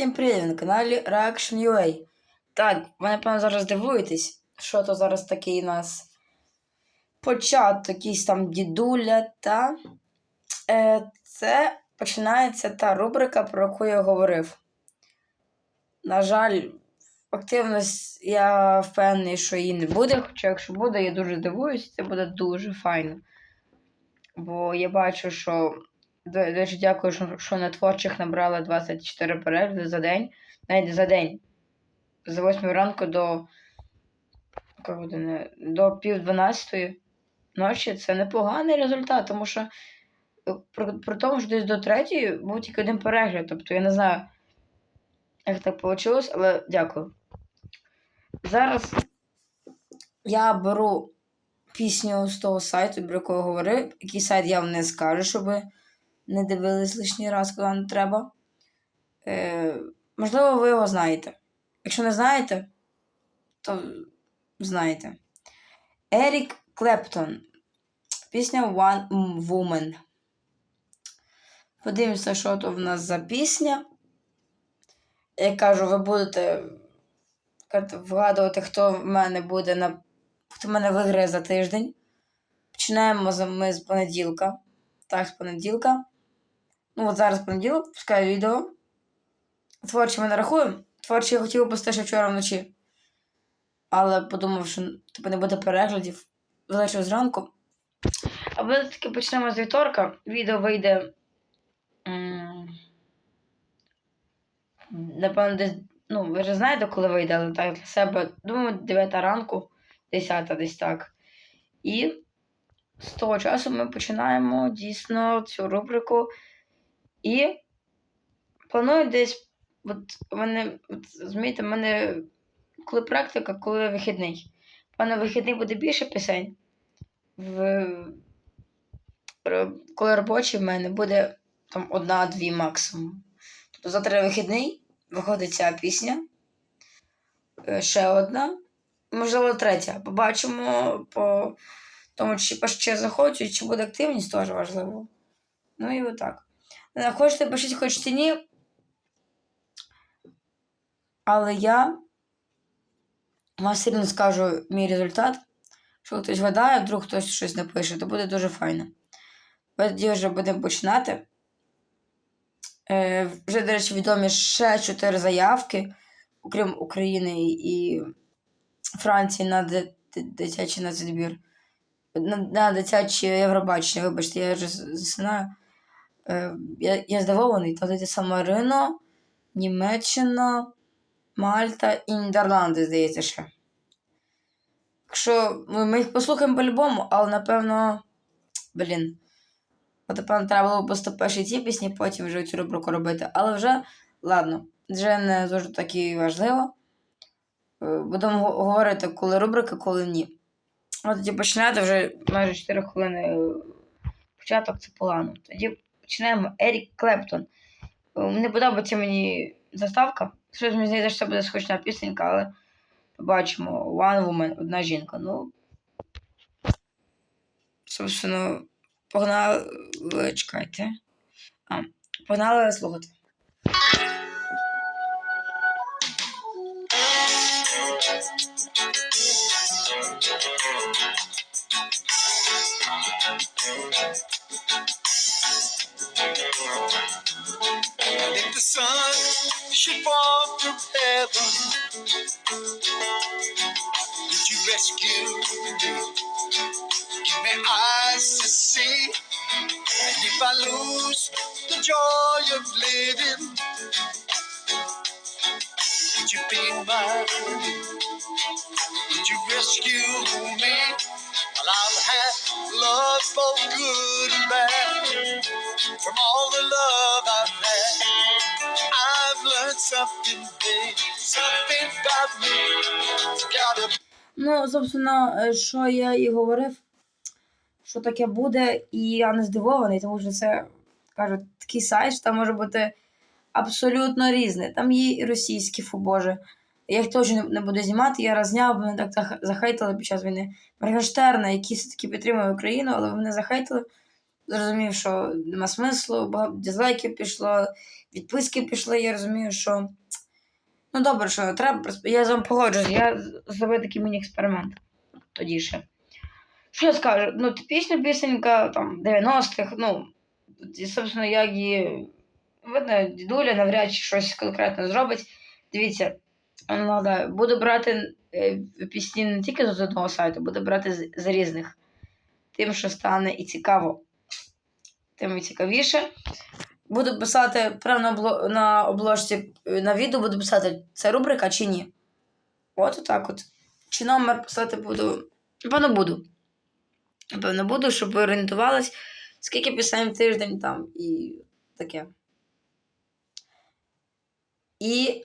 Всім привіт на каналі Reaction.ua. Так, ви напевно зараз дивуєтесь, що то зараз такий у нас початок, якийсь там дідуля та е, це починається та рубрика, про яку я говорив. На жаль, активність я впевнений, що її не буде, хоча якщо буде, я дуже дивуюсь, це буде дуже файно. Бо я бачу, що до дякую, що, на творчих набрала 24 перегляди за день. Навіть за день. З 8 ранку до до пів 12 ночі це непоганий результат, тому що е, при, при тому, що десь до третьої був тільки один перегляд. Тобто я не знаю, як так вийшло, але дякую. Зараз я беру пісню з того сайту, про якого говорив. Який сайт я вам не скажу, щоб не дивились лишній раз, коли не треба. Е, можливо, ви його знаєте. Якщо не знаєте, то знаєте. Ерік Клептон. Пісня One Woman. Подивимося, що то в нас за пісня. Я кажу, ви будете вгадувати, хто в мене буде на. Хто мене виграє за тиждень. Починаємо ми з понеділка. Так, з понеділка. Ну, от зараз понеділок, пускаю відео. Творчі ми не рахуємо. Творчі я хотів пустити вчора вночі. Але подумав, що типу, не буде переглядів. Залишив зранку. А ми таки почнемо з вівторка. Відео вийде. Напевно, десь. Ну, ви ж знаєте, коли вийде, але так для себе. Думаю, 9 ранку, 10 десь так. І з того часу ми починаємо дійсно цю рубрику. І планую десь. От мене, от, розумієте, в мене коли практика, коли вихідний. Мене вихідний буде більше пісень. В... Коли робочий в мене буде там одна-дві максимум. Тобто завтра вихідний, виходить ця пісня. е, Ще одна. Можливо, третя. Побачимо по тому, чи ще захочуть, чи буде активність, теж важливо. Ну і отак. Е, Хочете пишіть, хочете ні. Але я вам одно скажу мій результат. Що хтось гадає, вдруг хтось щось напише, то буде дуже файно. Тоді вже будемо починати. Е, вже, до речі, відомі ще 4 заявки, окрім України і Франції на ди- ди- дитячий нацвідбір. На, на дитяче Євробачення, вибачте, я вже засинаю. Е, я, я здивований, там дайте Сан-Марино, Німеччина, Мальта і Нідерланди, здається, ще. Якщо ми, їх послухаємо по-любому, але напевно. Блін. От, напевно, треба було просто перші ці пісні, потім вже цю рубрику робити. Але вже, ладно, вже не дуже так і важливо. Е, Будемо говорити, коли рубрика, коли ні. От тоді починати вже майже 4 хвилини е, початок це погано. Тоді починаємо Ерік Клептон. Е, Не подобається мені заставка. Щось мені здається, що буде скучна пісенька, але побачимо. One Woman, одна жінка. Ну. Собственно, погнали. Чекайте. А, погнали слухати. And if the sun should fall from heaven, would you rescue me? Give me eyes to see. And if I lose the joy of living, would you be mine? Would you rescue me? Love both good and bad. From all the love I've had, I've learned something big, something about me. Gotta Ну, собственно, е, що я і говорив, що таке буде, і я не здивований, тому що це кажуть, такий сайт, що там може бути абсолютно різне. Там є і російські фу боже. Я їх теж не, буду знімати, я розняв, мене так захейтили під час війни. Моргенштерна, який все-таки підтримує Україну, але вони захейтили. зрозумів, що нема смислу, багато дизлайків пішло, відписки пішли, я розумію, що. Ну, добре, що треба. Я з вами погоджуюсь, я зробив такий міні-експеримент тоді ще. Що я скажу? Ну, т- пісня пісенька там 90-х, ну, і, собственно, як її. Видно, дідуля навряд чи щось конкретно зробить. Дивіться, нагадаю, буду брати е, пісні не тільки з одного сайту, буду брати з, різних. Тим, що стане і цікаво, тим і цікавіше. Буду писати прямо на, обло... на обложці е, на відео, буду писати, це рубрика чи ні. От отак от. Чи номер писати буду. Напевно, буду. Напевно, буду, щоб ви орієнтувались, скільки пісень в тиждень там і таке. І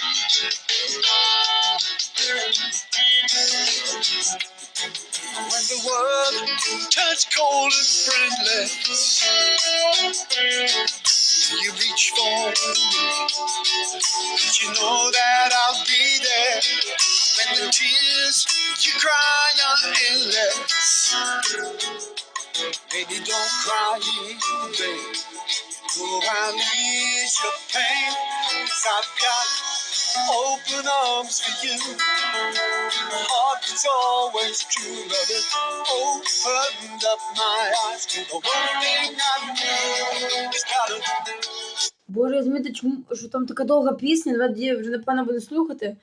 When the world turns cold and friendless, you reach for me. But you know that I'll be there when the tears you cry are endless. Baby, don't cry, baby. Oh, I'll ease your pain. Cause I've got open arms for you. Heart is always true, loving. Opened up my eyes to the one thing I knew. It's gotta Боже, я змітив, чому що там така довга пісня, давайте я вже напевно буду слухати,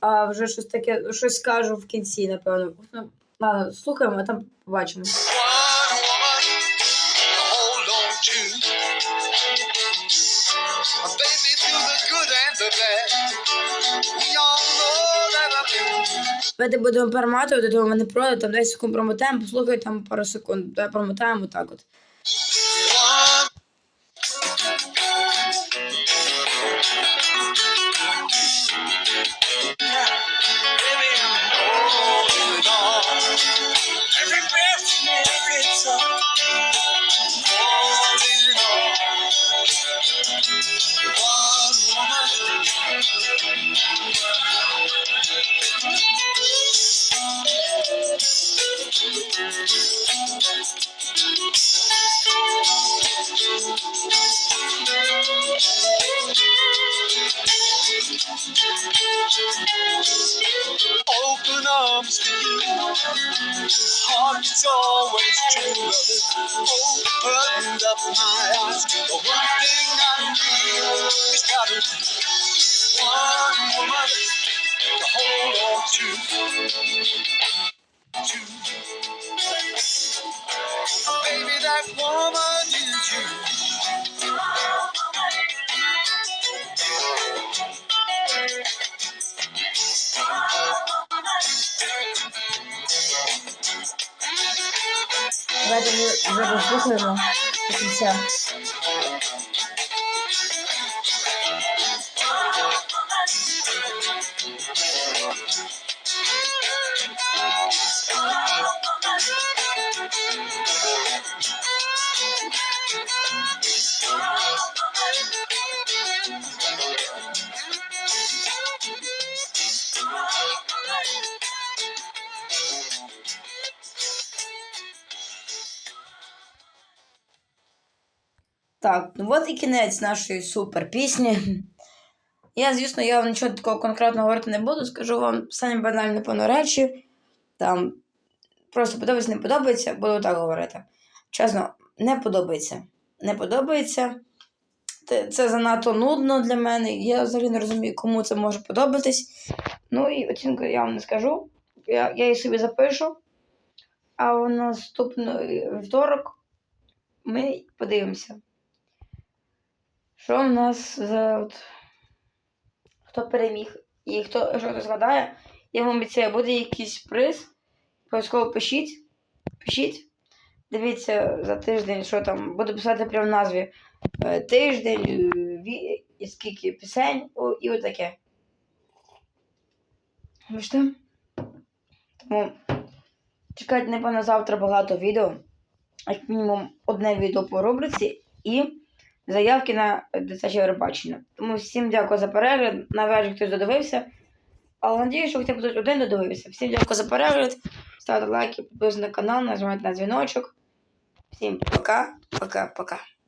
а вже щось таке, щось скажу в кінці, напевно. Ну, ладно, слухаємо, а там побачимо. one woman hold on to. A baby Давайте будемо перематувати, того мене пройде, там 10 секунд промотаємо, послухай там пару секунд, промотаємо так от. Open arms for you. Heart is always true. Opened up my eyes the one thing I knew. It's got one woman to hold on. To. Baby, that woman is you. Давайте вже вже послухаємо до кінця. Так, ну от і кінець нашої супер пісні. Я, звісно, я вам нічого такого конкретного говорити не буду, скажу вам самі банальні певно речі. Там просто подобається, не подобається, буду так говорити. Чесно, не подобається. Не подобається. Це занадто нудно для мене. Я взагалі не розумію, кому це може подобатись. Ну і оцінку я вам не скажу. Я, я її собі запишу. А в наступний вівторок ми подивимося. Що в нас за от... хто переміг? І хто що згадає, я вам обіцяю, буде якийсь приз. Обов'язково пишіть. Пишіть. Дивіться за тиждень, що там. Буду писати прямо в назві. Е, Тиждень, е, ві- і скільки пісень, і отаке. Ж там? Тому чекайте, напевно, завтра багато відео. Як мінімум одне відео по рубриці і заявки на дитяче Євробачення. Тому всім дякую за перегляд. Навіть хтось додивився. Але надію, що хоча б хтось один додивився. Всім дякую за перегляд. Ставте лайки, підписуйтесь на канал, нажимайте на дзвіночок. Всім пока, пока, пока.